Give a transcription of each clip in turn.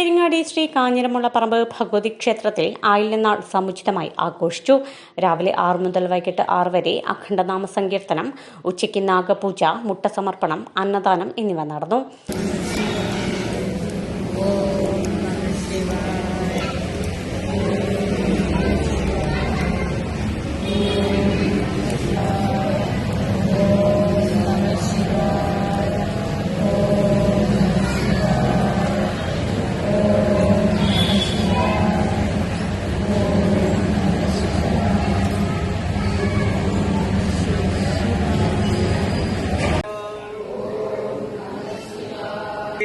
പെരിങ്ങാടി ശ്രീ കാഞ്ഞിരമുള്ള പറമ്പ് ഭഗവതി ക്ഷേത്രത്തിൽ ആയില്യനാൾ സമുചിതമായി ആഘോഷിച്ചു. രാവിലെ ആറ് മുതൽ വൈകിട്ട് ആറ് വരെ അഖണ്ഡനാമ സങ്കീർത്തനം ഉച്ചയ്ക്ക് നാഗപൂജ മുട്ടസമർപ്പണം അന്നദാനം എന്നിവ നടന്നു.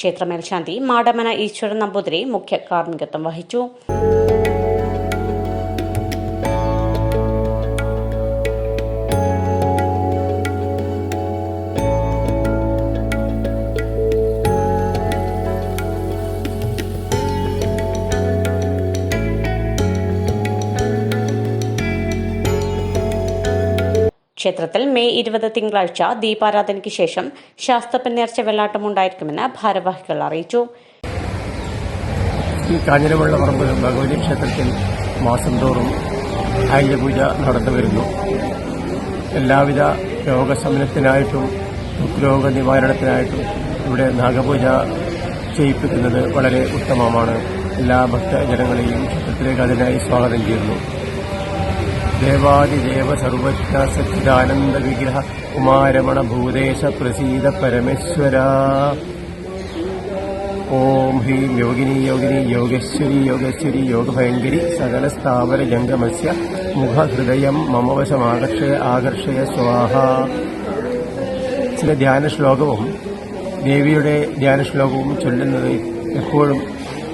ക്ഷേത്രമേൽശാന്തി മാടമന ഈശ്വരൻ നമ്പൂതിരി മുഖ്യ കാർമ്മികത്വം വഹിച്ചു. ക്ഷേത്രത്തിൽ മെയ് ഇരുപത് തിങ്കളാഴ്ച ദീപാരാധനയ്ക്ക് ശേഷം ശാസ്ത്രപ്പന്നേർച്ച വെള്ളാട്ടം ഉണ്ടായിരിക്കുമെന്ന് ഭാരവാഹികൾ അറിയിച്ചു. ഈ കാഞ്ഞിരമുള്ള പറമ്പ് ഭഗവതി ക്ഷേത്രത്തിൽ മാസം തോറും ആയുധപൂജ നടന്നു വരുന്നു. എല്ലാവിധ രോഗശമനത്തിനായിട്ടും ദുഃഖരോഗ നിവാരണത്തിനായിട്ടും ഇവിടെ നാഗപൂജ ചെയ്യിപ്പിക്കുന്നത് വളരെ ഉത്തമമാണ്. എല്ലാ ഭക്തജനങ്ങളെയും ക്ഷേത്രത്തിലേക്ക് അതിനായി സ്വാഗതം ചെയ്യുന്നു. ദേവാദിദേവ സർവജ്ഞ സച്ചിദാനന്ദ വിഗ്രഹ കുമാരമണ ഭൂദേശ പ്രസീത പരമേശ്വര ഓം ഹ്രീം യോഗിനി യോഗിനി യോഗേശ്വരി യോഗേശ്വരി യോഗഭയങ്കരി സകല സ്ഥാവര ജംഗമസ്യ മുഖഹൃദയം മമവശമാകർഷയ ആകർഷയ സ്വാഹ. ചില ധ്യാന ശ്ലോകവും ദേവിയുടെ ധ്യാന ശ്ലോകവും ചൊല്ലുന്നത് എപ്പോഴും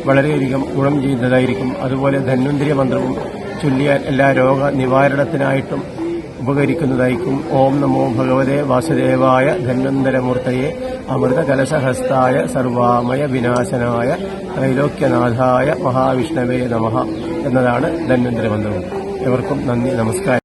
വളരെയധികം ഗുണം ചെയ്യുന്നതായിരിക്കും. അതുപോലെ ധന്വന്തിരി മന്ത്രവും ചൊല്ലിയാൽ എല്ലാ രോഗ നിവാരണത്തിനായിട്ടും ഉപകരിക്കുന്നതായിരിക്കും. ഓം നമോ ഭഗവതേ വാസുദേവായ ധന്വന്തരമൂർത്തയെ അമൃതകലശഹസ്തായ സർവാമയ വിനാശനായ ത്രൈലോക്യനാഥായ മഹാവിഷ്ണവേ നമ എന്നതാണ് ധന്വന്തര മന്ത്രം എവർക്കും നന്ദി നമസ്കാരം.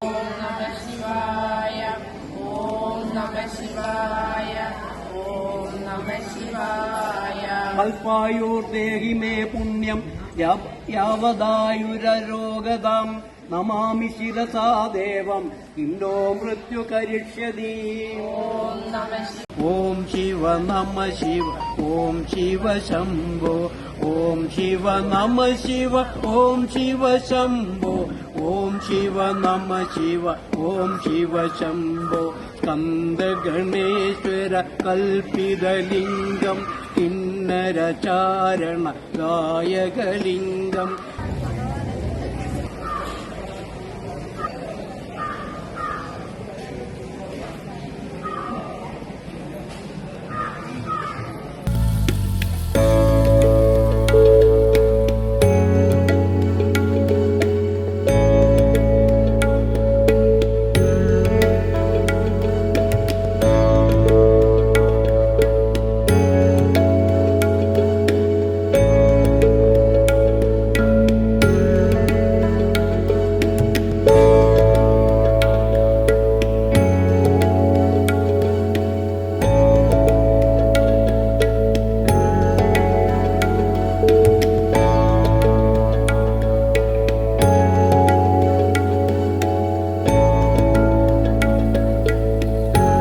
ൂർ അൽപായുർദേഹി മേ പുണ്യം. യാ- യാവദായുരരോഗതാം നമാമി ശിരസാ ദേവം. ഇന്നോ മൃത്യു കരിഷ്യതി. ഓം ശിവ നമ ശിവ. ഓം ശിവ ശംഭോ. ॐ शिव नम शिव ॐ शिव शम्भो ॐ शिव नमः शिव ॐ शिव शम्भो स्कन्दगणेश्वर कल्पितलिङ्गम् किन्नरचारण गायकलिङ्गम्